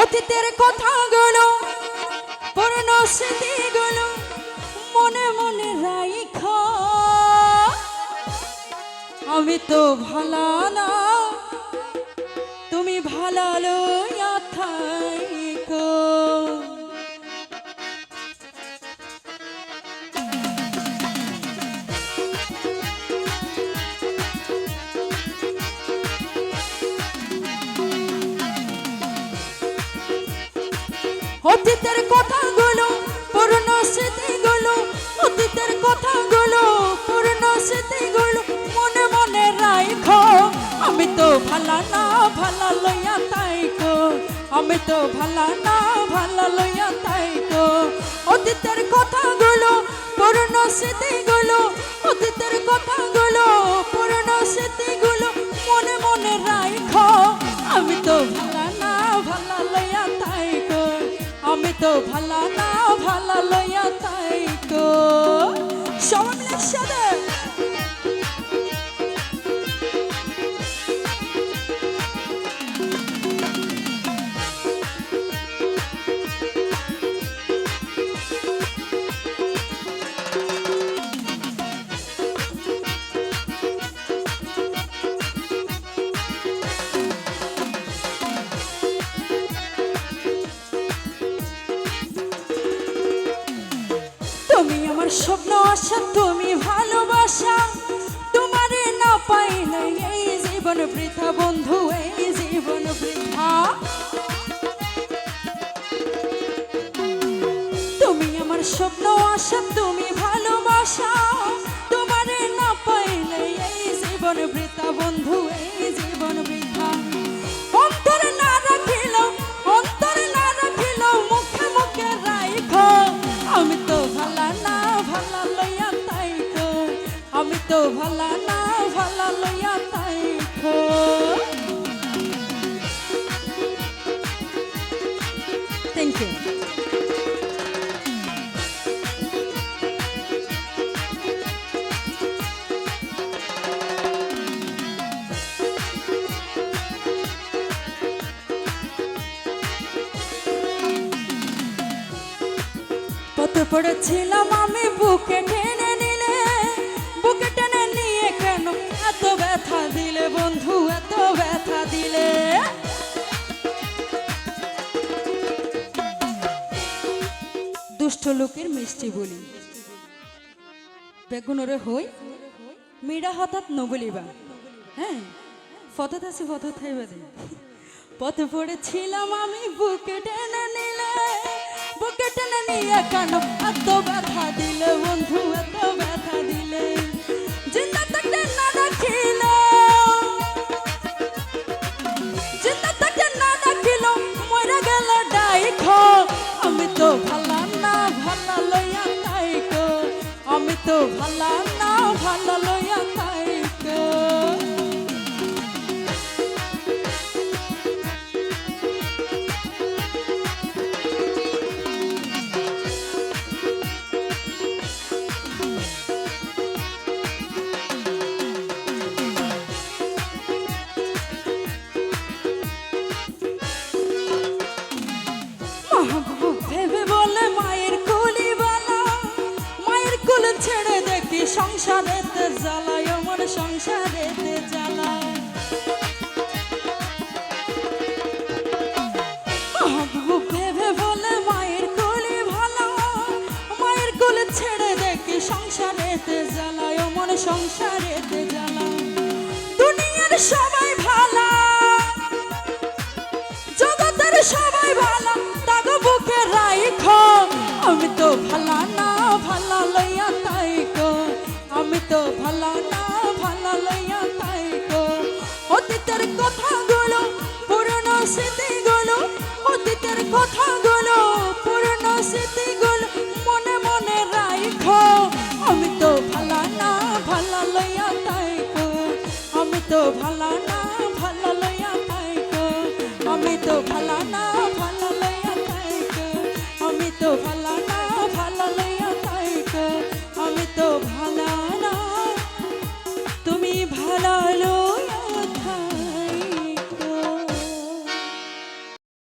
অতীতের কথাগুলো, পুরনো স্মৃতিগুলো মনে মনে রাইখ। আমি তো ভালা না, তুমি ভালো লইয়া থাইকো অতীতের কথাগুলো পুরনো স্মৃতিগুলো, অতীতের কথাগুলো পুরনো স্মৃতিগুলো মনে মনে রাইখো। আমি তো ভালা না, ভালা লইয়া তাইকো। আমি তো ভালা না, ভালা লইয়া তাইকো। অতীতের কথাগুলো পুরনো স্মৃতিগুলো, অতীতের কথাগুলো পুরনো স্মৃতিগুলো মনে মনে রাইখো। আমি তো তো ভালা না ভালা লইয়া তাইকো সবাই মিলে একসাথে। তুমি আমার স্বপ্ন আশা, তুমি ভালোবাসা। তোমারে না নাই এই জীবন বৃথা বন্ধু, এই জীবন বৃথা। তুমি আমার স্বপ্ন আশা, তুমি ভালোবাসা। তো ভালা না ভালা লইয়া তাইখ থ্যাংক ইউ পড়েছিলাম আমি বুকে টেনে নিলে বুকে বন্ধু, এত ব্যথা দিলে। দুষ্ট লোকের মিষ্টি বলি। বেগুনরে হই, মিরা হঠাৎ নবলিবা। হ্যাঁ ফতত আছে, ফতত থাইবা দে পথে পড়েছিলাম আমি, বুকে টেনে নিলে। বুকে টেনে নিয়ে কেন এত ব্যথা দিলে বন্ধু, এত ব্যথা দিলে। জিন্দা তো ভালো না ভালো লইয়া সংসারেতে জ্বালায় আমার সংসারেতে জ্বালায়। ভেবে বলে মায়ের কুলি ভালা, মায়ের কুল ছেড়ে দেখি সংসারেতে জ্বালায় আমার সংসারেতে জ্বালায়। দুনিয়ার সবাই ভালা, জগতের সবাই ভালো, তাগো বুকে রাইখ, আমি তো ভালা না। তো ভালা না ভালা লইয়া তাইক অতীতের কথাগুলো পুরনো স্মৃতিগুলো অতীতের কথাগুলো